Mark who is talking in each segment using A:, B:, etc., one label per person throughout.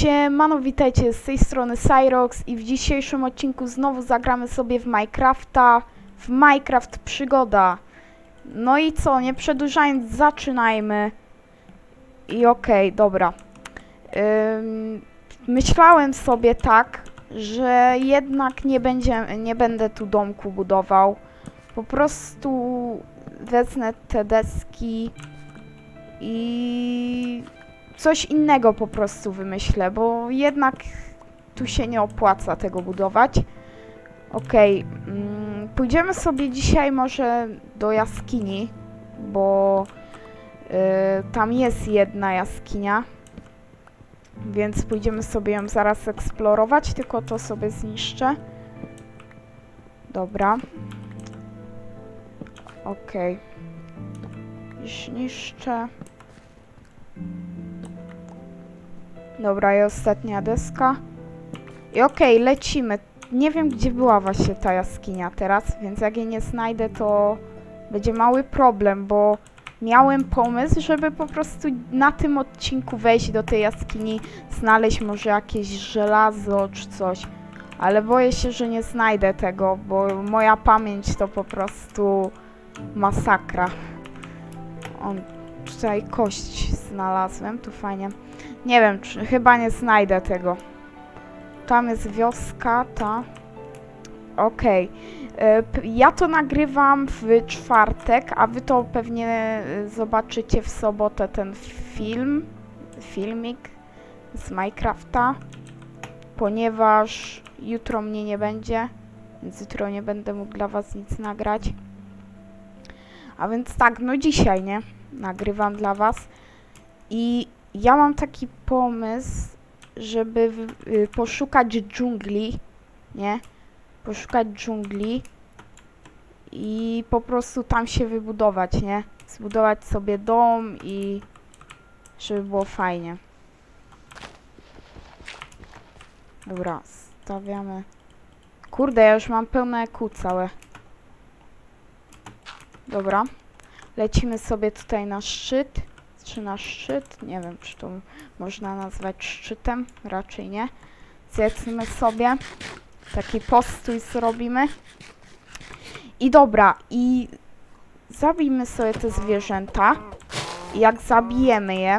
A: Siemano, witajcie z tej strony Cyrox i w dzisiejszym odcinku znowu zagramy sobie w Minecrafta, w Minecraft Przygoda. No i co, nie przedłużając, zaczynajmy. I okej, dobra. Ym, myślałem sobie tak, że jednak nie, będzie, nie będę tu domku budował. Po prostu wezmę te deski i coś innego po prostu wymyślę, bo jednak tu się nie opłaca tego budować. Okej, mm, pójdziemy sobie dzisiaj może do jaskini, bo y, tam jest jedna jaskinia, więc pójdziemy sobie ją zaraz eksplorować, tylko to sobie zniszczę. Dobra. Okej. Już niszczę. Dobra, i ostatnia deska. I okej, lecimy. Nie wiem, gdzie była właśnie ta jaskinia teraz, więc jak jej nie znajdę, to będzie mały problem, bo miałem pomysł, żeby po prostu na tym odcinku wejść do tej jaskini, znaleźć może jakieś żelazo czy coś. Ale boję się, że nie znajdę tego, bo moja pamięć to po prostu masakra. On tutaj kość znalazłem, tu fajnie. Nie wiem, czy chyba nie znajdę tego. Tam jest wioska, ta. Okej. E, p- Ja to nagrywam w czwartek, a wy to pewnie e, zobaczycie w sobotę ten film, filmik z Minecrafta, ponieważ jutro mnie nie będzie, więc jutro nie będę mógł dla was nic nagrać. A więc tak, no dzisiaj, nie? Nagrywam dla was. I ja mam taki pomysł, żeby y, poszukać dżungli, nie? Poszukać dżungli i po prostu tam się wybudować, nie? Zbudować sobie dom i żeby było fajnie. Dobra, stawiamy. Kurde, ja już mam pełne EQ całe. Dobra. Lecimy sobie tutaj na szczyt. Czy na szczyt? Nie wiem, czy to można nazwać szczytem. Raczej nie. Zjedzmy sobie. Taki postój zrobimy. I dobra, i zabijmy sobie te zwierzęta. Jak zabijemy je,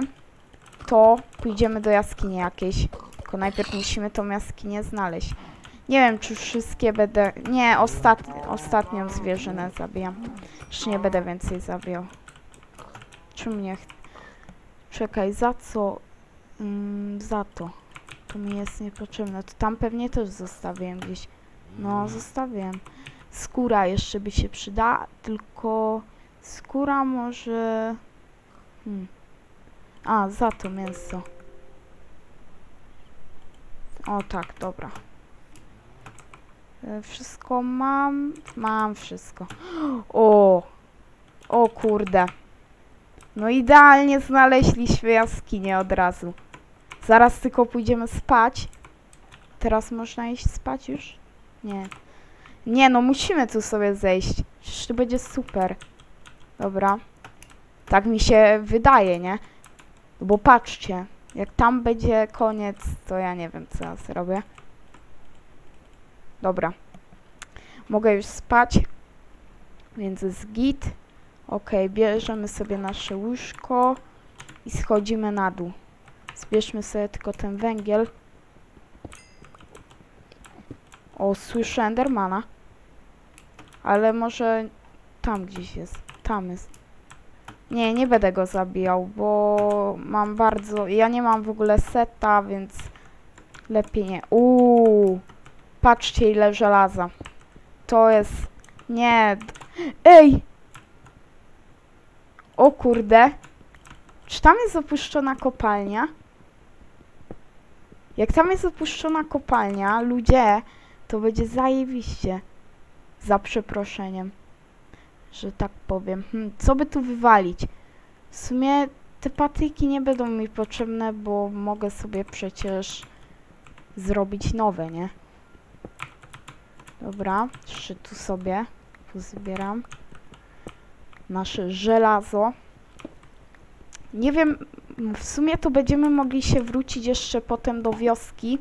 A: to pójdziemy do jaskini jakiejś. Tylko najpierw musimy tą jaskinię znaleźć. Nie wiem, czy wszystkie będę... Nie, ostat... ostatnią zwierzynę zabijam. Już nie będę więcej zabijał. Czy mnie... Czekaj, za co? Mm, za to. To mi jest niepotrzebne. To tam pewnie też zostawiłem gdzieś. No, zostawiłem. Skóra jeszcze by się przydała, tylko skóra może... Hmm. A, za to mięso. O tak, dobra. E, Wszystko mam? Mam wszystko. O! O kurde. No idealnie znaleźliśmy jaskinię od razu. Zaraz tylko pójdziemy spać. Teraz można iść spać już? Nie. Nie, no musimy tu sobie zejść. Przecież to będzie super. Dobra. Tak mi się wydaje, nie? No Bo patrzcie, jak tam będzie koniec, to ja nie wiem, co ja zrobię. Dobra. Mogę już spać. Więc jest git. Ok, bierzemy sobie nasze łóżko i schodzimy na dół. Zbierzmy sobie tylko ten węgiel. O, słyszę Endermana. Ale może tam gdzieś jest. Tam jest. Nie, nie będę go zabijał, bo mam bardzo... Ja nie mam w ogóle seta, więc lepiej nie. Uuu, patrzcie ile żelaza. To jest... Nie. Ej! O kurde. Czy tam jest opuszczona kopalnia? Jak tam jest opuszczona kopalnia, ludzie, to będzie zajebiście. Za przeproszeniem. Że tak powiem. Hm, co by tu wywalić? W sumie te patyki nie będą mi potrzebne, bo mogę sobie przecież zrobić nowe, nie? Dobra, jeszcze tu sobie pozbieram nasze żelazo. Nie wiem, w sumie to będziemy mogli się wrócić jeszcze potem do wioski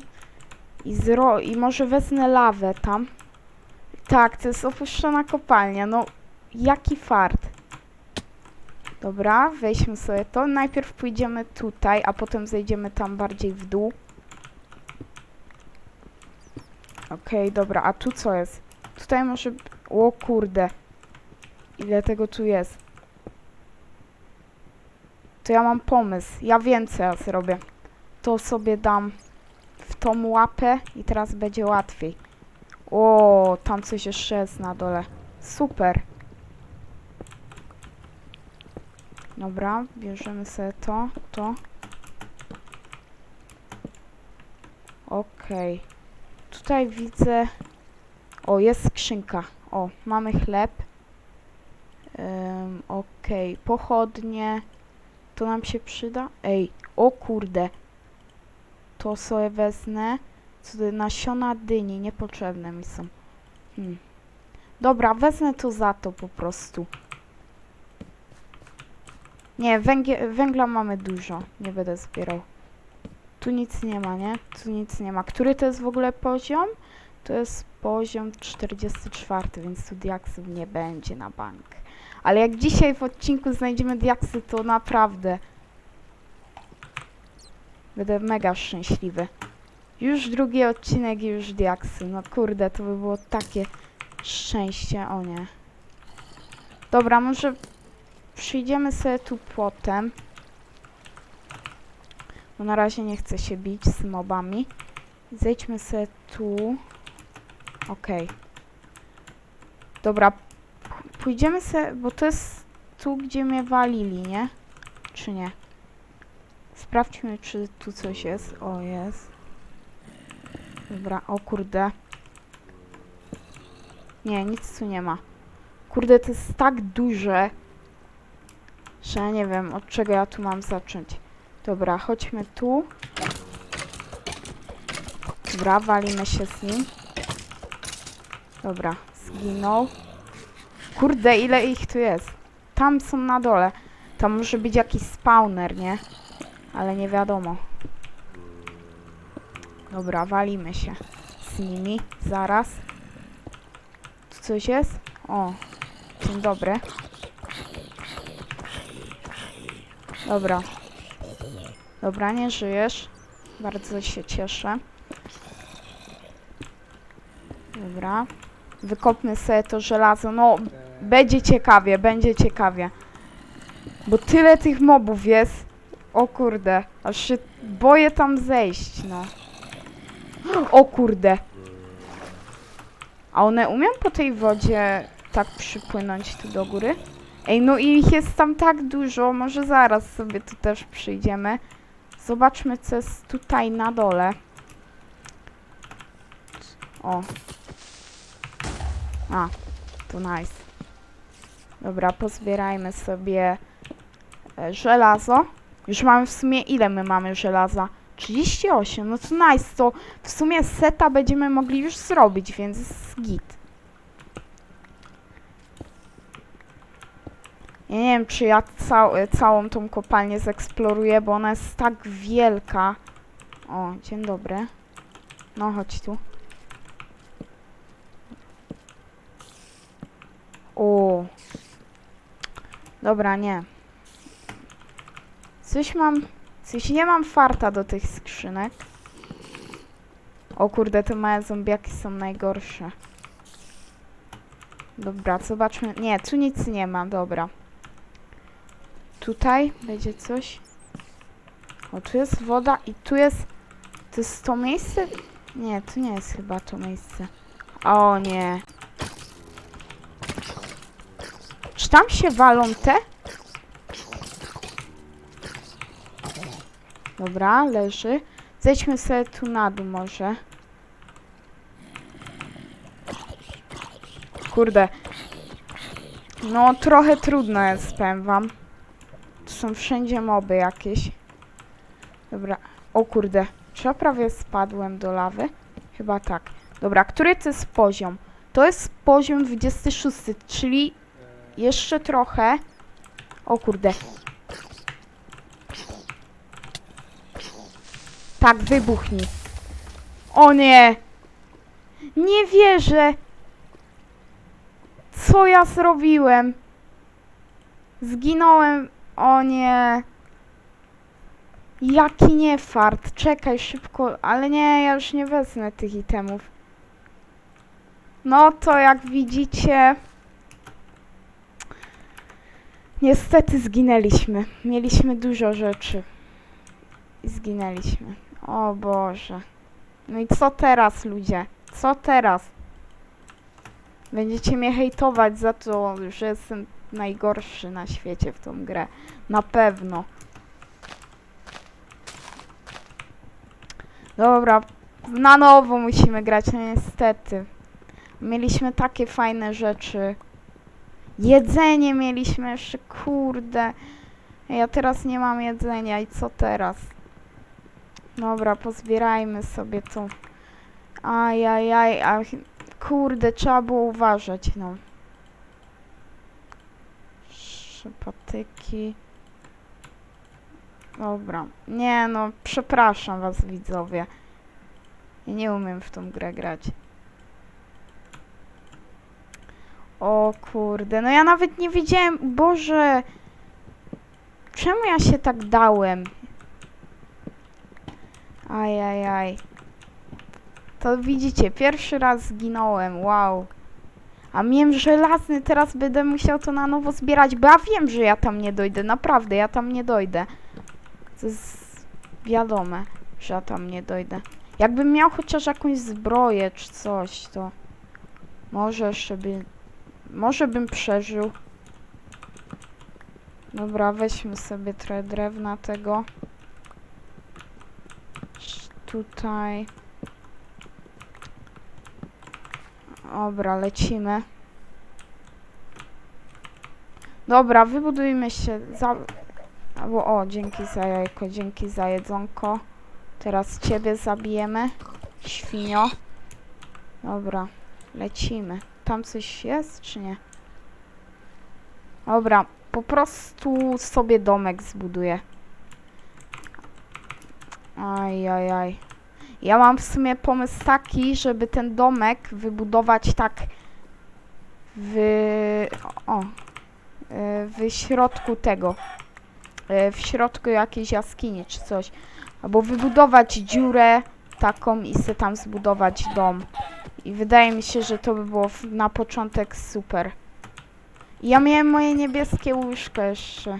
A: i, zro i może wezmę lawę tam. Tak, to jest opuszczona kopalnia, no jaki fart. Dobra, weźmy sobie to. Najpierw pójdziemy tutaj, a potem zejdziemy tam bardziej w dół. Okej, dobra, a tu co jest? Tutaj może... O kurde. Ile tego tu jest? To ja mam pomysł. Ja wiem, co ja zrobię. To sobie dam w tą łapę i teraz będzie łatwiej. O, tam coś jeszcze jest na dole. Super. Dobra, bierzemy sobie to, to. Okej. Tutaj widzę... O, jest skrzynka. O, mamy chleb. Okej, pochodnie. To nam się przyda? Ej, o kurde. To sobie wezmę. Co to, nasiona dyni, niepotrzebne mi są. Hmm. Dobra, wezmę to za to po prostu. Nie, węgla mamy dużo. Nie będę zbierał. Tu nic nie ma, nie? Tu nic nie ma. Który to jest w ogóle poziom? To jest poziom 44, więc tu diaksów nie będzie na bank. Ale jak dzisiaj w odcinku znajdziemy diaksy, to naprawdę będę mega szczęśliwy. Już drugi odcinek i już diaksy. No kurde, to by było takie szczęście. O nie. Dobra, może przyjdziemy sobie tu potem. Bo na razie nie chcę się bić z mobami. Zejdźmy sobie tu. Okej. Dobra, p- pójdziemy sobie, bo to jest tu, gdzie mnie walili, nie? Czy nie? Sprawdźmy, czy tu coś jest. O, jest. Dobra, o kurde. Nie, nic tu nie ma. Kurde, to jest tak duże, że ja nie wiem, od czego ja tu mam zacząć. Dobra, chodźmy tu. Dobra, walimy się z nim. Dobra, zginął. Kurde, ile ich tu jest? Tam są na dole. Tam może być jakiś spawner, nie? Ale nie wiadomo. Dobra, walimy się z nimi. Zaraz. Tu coś jest? O, dzień dobry. Dobra. Dobra, nie żyjesz. Bardzo się cieszę. Dobra. Wykopmy sobie to żelazo. No, będzie ciekawie, będzie ciekawie. Bo tyle tych mobów jest. O kurde, aż się boję tam zejść, no. O kurde. A one umieją po tej wodzie tak przypłynąć tu do góry? Ej, no i ich jest tam tak dużo, może zaraz sobie tu też przyjdziemy. Zobaczmy, co jest tutaj na dole. O. A, to nice. Dobra, pozbierajmy sobie e, żelazo. Już mamy w sumie, ile my mamy żelaza? 38, no to nice, to w sumie seta będziemy mogli już zrobić, więc git. Ja nie wiem, czy ja cał, całą tą kopalnię zeksploruję, bo ona jest tak wielka. O, dzień dobry. No, chodź tu. O. Dobra, nie. Coś mam... Coś nie mam farta do tych skrzynek. O kurde, te małe zombiaki są najgorsze. Dobra, zobaczmy. Nie, tu nic nie ma, dobra. Tutaj będzie coś. O, tu jest woda i tu jest... To jest to miejsce? Nie, tu nie jest chyba to miejsce. O nie. Czy tam się walą te? Dobra, leży. Zejdźmy sobie tu na dół może. Kurde. No, trochę trudno jest, powiem wam. Tu są wszędzie moby jakieś. Dobra. O kurde. Czy ja prawie spadłem do lawy? Chyba tak. Dobra, który to jest poziom? To jest poziom 26, czyli jeszcze trochę. O kurde. Tak, wybuchnij. O nie! Nie wierzę! Co ja zrobiłem? Zginąłem. O nie. Jaki nie fart. Czekaj szybko. Ale nie, ja już nie wezmę tych itemów. No to jak widzicie... Niestety zginęliśmy. Mieliśmy dużo rzeczy. I zginęliśmy. O Boże. No i co teraz, ludzie? Co teraz? Będziecie mnie hejtować za to, że jestem najgorszy na świecie w tą grę. Na pewno. Dobra, na nowo musimy grać, no niestety. Mieliśmy takie fajne rzeczy. Jedzenie mieliśmy jeszcze, kurde. Ja teraz nie mam jedzenia i co teraz? Dobra, pozbierajmy sobie to. Ajajaj, a kurde, trzeba było uważać, no. Trzy patyki. Dobra. Nie no, przepraszam was widzowie. Ja nie umiem w tą grę grać. O kurde, no ja nawet nie wiedziałem, Boże. Czemu ja się tak dałem? Ajajaj. To widzicie, pierwszy raz zginąłem, wow. A miałem żelazny, teraz będę musiał to na nowo zbierać, bo ja wiem, że ja tam nie dojdę, naprawdę, ja tam nie dojdę. To jest wiadome, że ja tam nie dojdę. Jakbym miał chociaż jakąś zbroję czy coś, to może jeszcze by... Może bym przeżył. Dobra, weźmy sobie trochę drewna tego. Tutaj. Dobra, lecimy. Dobra, wybudujmy się za... Albo o, dzięki za jajko, dzięki za jedzonko. Teraz ciebie zabijemy. Świnio. Dobra, lecimy. Tam coś jest, czy nie? Dobra, po prostu sobie domek zbuduję. Aj, aj, aj. Ja mam w sumie pomysł taki, żeby ten domek wybudować tak w... O, e, w środku tego. e, W środku jakiejś jaskini czy coś. Albo wybudować dziurę taką i sobie tam zbudować dom. I wydaje mi się, że to by było na początek super. Ja miałem moje niebieskie łóżko jeszcze.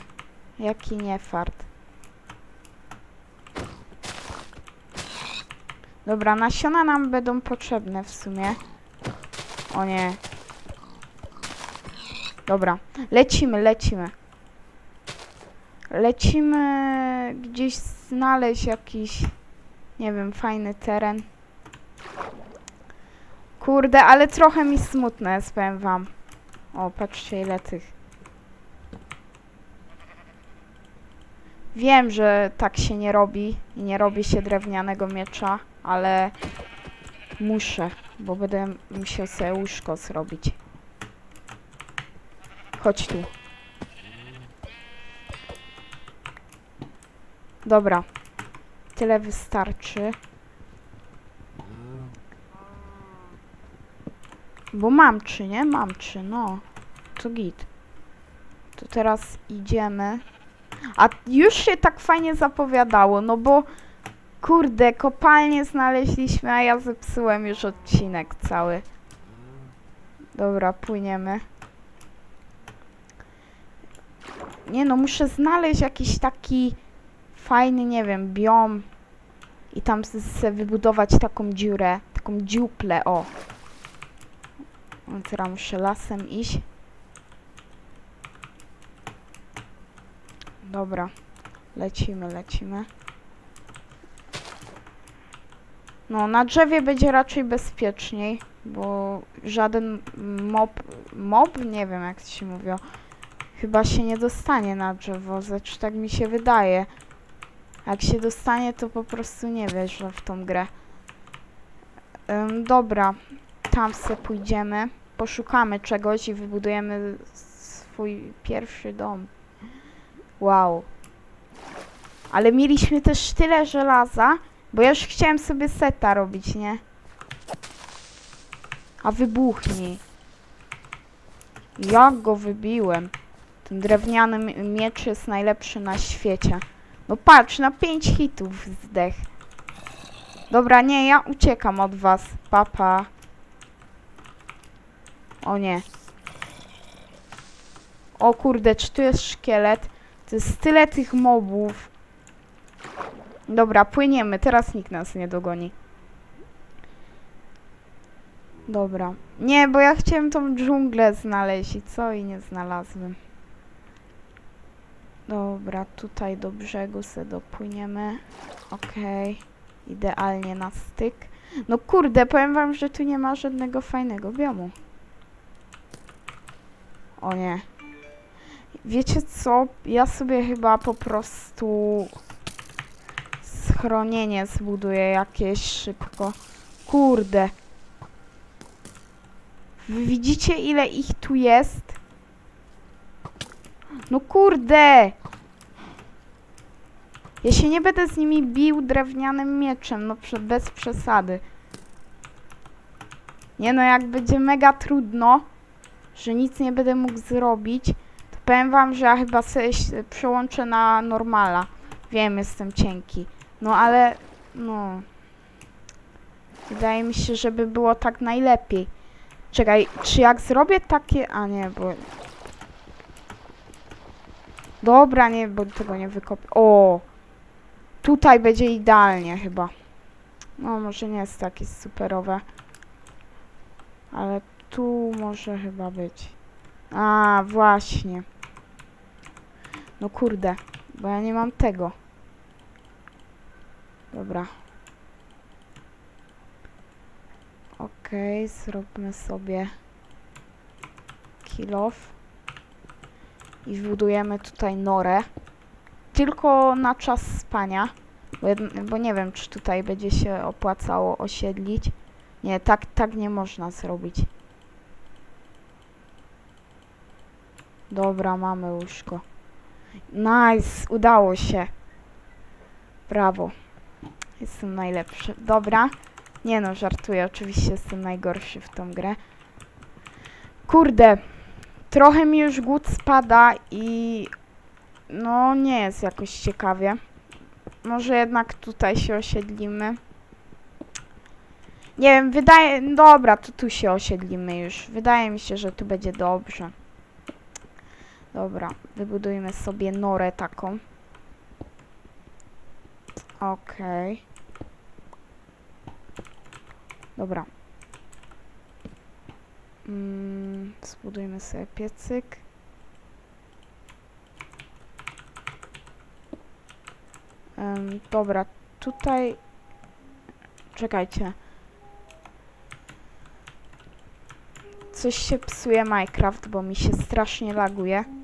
A: Jaki niefart. Dobra, nasiona nam będą potrzebne w sumie. O nie. Dobra, lecimy, lecimy. Lecimy gdzieś znaleźć jakiś, nie wiem, fajny teren. Kurde, ale trochę mi smutne jest, powiem wam. O, patrzcie ile tych. Wiem, że tak się nie robi i nie robi się drewnianego miecza, ale muszę, bo będę musiał sobie łóżko zrobić. Chodź tu. Dobra. Tyle wystarczy. Bo mam trzy, nie? Mam trzy, no. To git. To teraz idziemy. A już się tak fajnie zapowiadało, no bo kurde, kopalnię znaleźliśmy, a ja zepsułem już odcinek cały. Dobra, płyniemy. Nie no, muszę znaleźć jakiś taki fajny, nie wiem, biom i tam sobie wybudować taką dziurę, taką dziuplę, o. Teraz muszę lasem iść. Dobra, lecimy, lecimy. No, na drzewie będzie raczej bezpieczniej, bo żaden mob, mob, nie wiem jak się mówi, chyba się nie dostanie na drzewo, znaczy tak mi się wydaje. Jak się dostanie, to po prostu nie wierzę w tą grę. Ym, dobra, tam pójdziemy, poszukamy czegoś i wybudujemy swój pierwszy dom. Wow. Ale mieliśmy też tyle żelaza, Bo ja już chciałem sobie seta robić, nie? A wybuchnij. Jak go wybiłem. Ten drewniany miecz jest najlepszy na świecie. No patrz, na 5 hitów zdech. Dobra, nie, ja uciekam od was. Papa. O nie. O kurde, czy tu jest szkielet? To jest tyle tych mobów. Dobra, płyniemy. Teraz nikt nas nie dogoni. Dobra. Nie, bo ja chciałem tą dżunglę znaleźć i co? I nie znalazłem. Dobra, tutaj do brzegu se dopłyniemy. Okej. Idealnie na styk. No kurde, powiem wam, że tu nie ma żadnego fajnego biomu. O nie. Wiecie co? Ja sobie chyba po prostu schronienie zbuduję jakieś szybko. Kurde. Wy widzicie ile ich tu jest? No kurde! Ja się nie będę z nimi bił drewnianym mieczem, no bez przesady. Nie no, jak będzie mega trudno, że nic nie będę mógł zrobić, to powiem wam, że ja chyba sobie przełączę na normala. Wiem, jestem cienki. No ale, no... Wydaje mi się, żeby było tak najlepiej. Czekaj, czy jak zrobię takie... A nie, bo... Dobra, nie, bo tego nie wykopię. O! Tutaj będzie idealnie chyba. No, może nie jest takie superowe. Ale tu może chyba być. A, właśnie. No kurde, bo ja nie mam tego. Dobra. Okej, zróbmy sobie kill off. I wbudujemy tutaj norę. Tylko na czas spania. Bo, bo nie wiem, czy tutaj będzie się opłacało osiedlić. Nie, tak, tak nie można zrobić. Dobra, mamy łóżko. Nice, udało się. Brawo. Jestem najlepszy. Dobra. Nie no, żartuję. Oczywiście jestem najgorszy w tą grę. Kurde. Trochę mi już głód spada i... No, nie jest jakoś ciekawie. Może jednak tutaj się osiedlimy. Nie wiem, wydaje... Dobra, to tu się osiedlimy już. Wydaje mi się, że tu będzie dobrze. Dobra, wybudujmy sobie norę taką. Okej. Dobra. Mm, zbudujmy sobie piecyk. Em, dobra, tutaj... Czekajcie. Coś się psuje Minecraft, bo mi się strasznie laguje.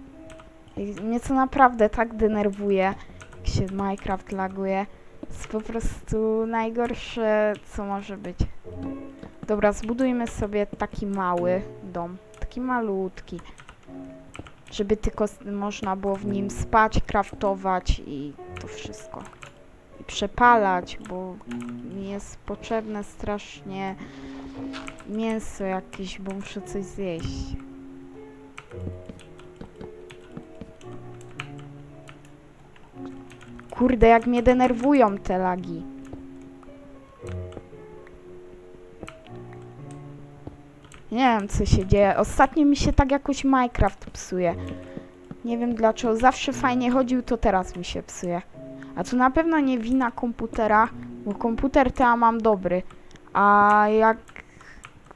A: Mnie to naprawdę tak denerwuje, jak się Minecraft laguje. jest po prostu najgorsze, co może być. Dobra, zbudujmy sobie taki mały dom. Taki malutki. Żeby tylko można było w nim spać, kraftować i to wszystko. I przepalać, bo mi jest potrzebne strasznie mięso jakieś, bo muszę coś zjeść. Kurde, jak mnie denerwują te lagi. Nie wiem, co się dzieje. Ostatnio mi się tak jakoś Minecraft psuje. Nie wiem dlaczego. Zawsze fajnie chodził, to teraz mi się psuje. A to na pewno nie wina komputera, bo komputer to ja mam dobry. A jak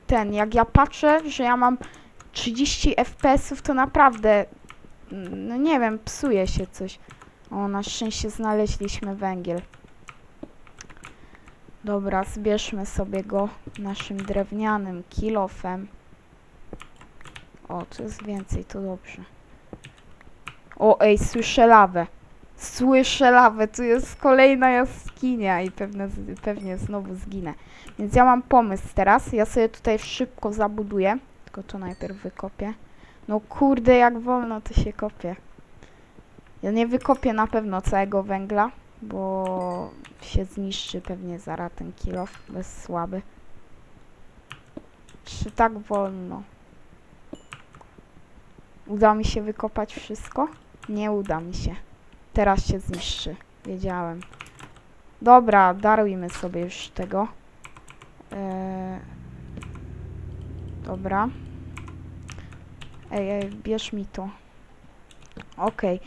A: ten, jak ja patrzę, że ja mam 30 FPS-ów, to naprawdę, mm, no nie wiem, psuje się coś. O, na szczęście znaleźliśmy węgiel. Dobra, zbierzmy sobie go naszym drewnianym kilofem. O, tu jest więcej, to dobrze. O, ej, słyszę lawę. Słyszę lawę, tu jest kolejna jaskinia i pewne, z- pewnie znowu zginę. Więc ja mam pomysł teraz. Ja sobie tutaj szybko zabuduję. Tylko to najpierw wykopię. No kurde, jak wolno to się kopie. Ja nie wykopię na pewno całego węgla, bo się zniszczy pewnie zaraz ten kilof, bez słaby. Czy tak wolno? Uda mi się wykopać wszystko? Nie uda mi się. Teraz się zniszczy. Wiedziałem. Dobra, darujmy sobie już tego. Eee, dobra. Ej, ej, bierz mi to. Okej.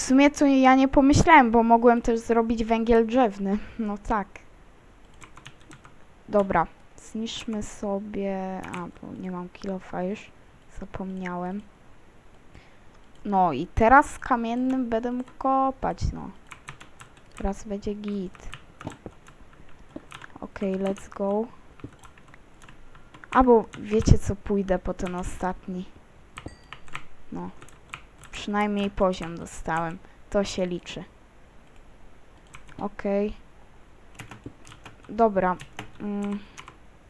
A: W sumie to ja nie pomyślałem, bo mogłem też zrobić węgiel drzewny. No tak. Dobra. Zniszczmy sobie... A, bo nie mam kilofa już. Zapomniałem. No i teraz kamiennym będę kopać, no. Teraz będzie git. Okej, let's go. Albo wiecie co, pójdę po ten ostatni. No. Przynajmniej poziom dostałem. To się liczy. Okej. Dobra. Mm.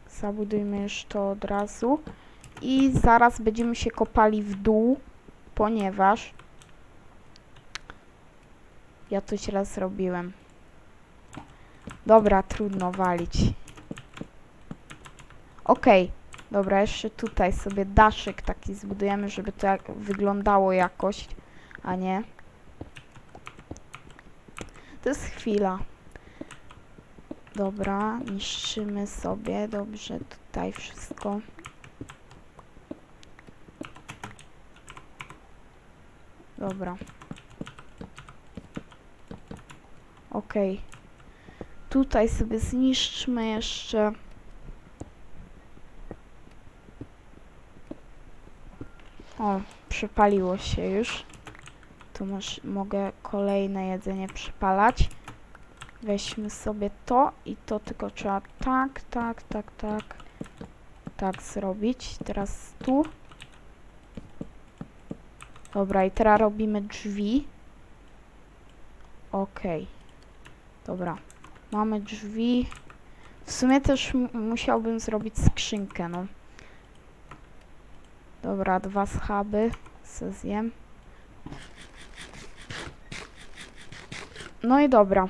A: Zabudujmy już to od razu. I zaraz będziemy się kopali w dół, ponieważ ja to źle zrobiłem. Dobra, trudno walić. Okej. Dobra, jeszcze tutaj sobie daszyk taki zbudujemy, żeby to jak wyglądało jakoś, a nie. To jest chwila. Dobra, niszczymy sobie dobrze tutaj wszystko. Dobra. Okej. Tutaj sobie zniszczmy jeszcze. O, przypaliło się już. Tu masz, mogę kolejne jedzenie przypalać. Weźmy sobie to i to tylko trzeba tak, tak, tak, tak, tak zrobić. Teraz tu. Dobra, i teraz robimy drzwi. Okej. Dobra. Mamy drzwi. W sumie też mu- musiałbym zrobić skrzynkę, no. Dobra, dwa schaby. Se zjem. No i dobra.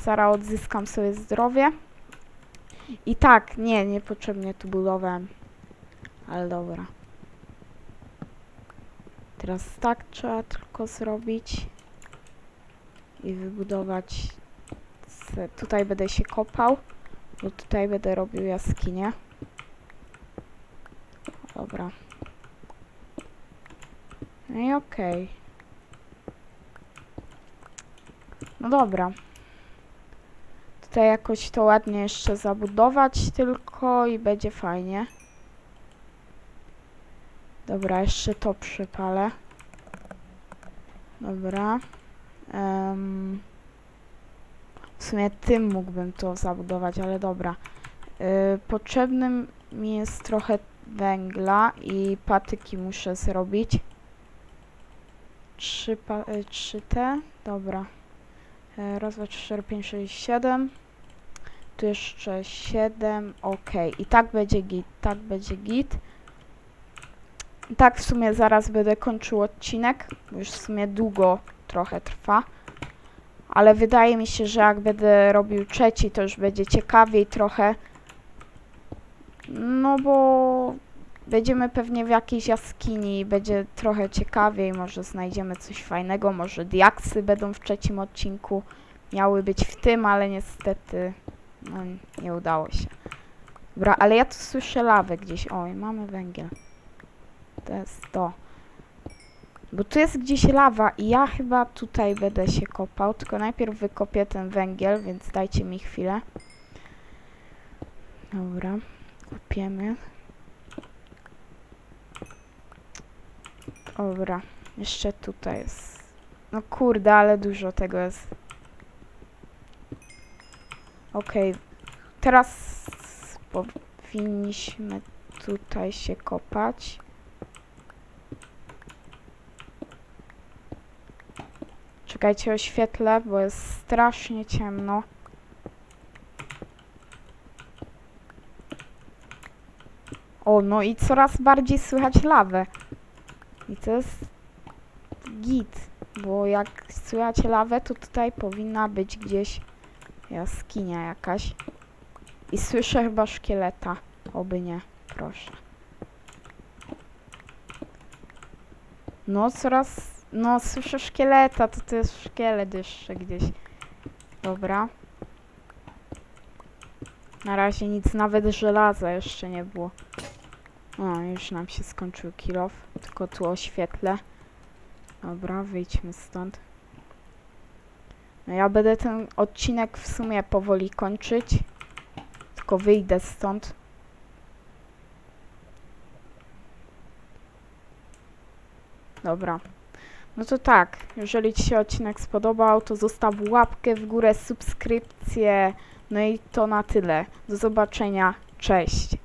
A: Zaraz odzyskam sobie zdrowie. I tak, nie, niepotrzebnie tu budowałem. Ale dobra. Teraz tak trzeba tylko zrobić. I wybudować. Tutaj będę się kopał. Bo tutaj będę robił jaskinię. Dobra. No i okej. No dobra. Tutaj jakoś to ładnie jeszcze zabudować tylko i będzie fajnie. Dobra, jeszcze to przypalę. Dobra. Em, w sumie tym mógłbym to zabudować, ale dobra. Y, potrzebnym mi jest trochę węgla i patyki muszę zrobić. Trzy, pa, y, trzy te, dobra. E, Raz, dwa, trzy, cztery, pięć, sześć, siedem. Tu jeszcze siedem, ok. I tak będzie git, tak będzie git. Tak w sumie zaraz będę kończył odcinek, już w sumie długo trochę trwa. Ale wydaje mi się, że jak będę robił trzeci, to już będzie ciekawiej trochę. No bo będziemy pewnie w jakiejś jaskini będzie trochę ciekawiej, może znajdziemy coś fajnego, może diaksy będą w trzecim odcinku. Miały być w tym, ale niestety no, nie udało się. Dobra, ale ja tu słyszę lawę gdzieś. Oj, mamy węgiel. To jest to. Bo tu jest gdzieś lawa i ja chyba tutaj będę się kopał, tylko najpierw wykopię ten węgiel, więc dajcie mi chwilę. Dobra, kopiemy. Dobra, jeszcze tutaj jest. No kurde, ale dużo tego jest. Okej, teraz powinniśmy tutaj się kopać. Czekajcie, oświetlę, bo jest strasznie ciemno. O, no i coraz bardziej słychać lawę. I to jest git. Bo jak słychać lawę, to tutaj powinna być gdzieś jaskinia jakaś. I słyszę chyba szkieleta. Oby nie, proszę. No coraz... No słyszę szkieleta, to to jest szkielet jeszcze gdzieś. Dobra. Na razie nic, nawet żelaza jeszcze nie było. O, już nam się skończył kilof. Tylko tu oświetlę. Dobra, wyjdźmy stąd. No ja będę ten odcinek w sumie powoli kończyć. Tylko wyjdę stąd. Dobra. No to tak, jeżeli Ci się odcinek spodobał, to zostaw łapkę w górę, subskrypcję. No i to na tyle. Do zobaczenia. Cześć.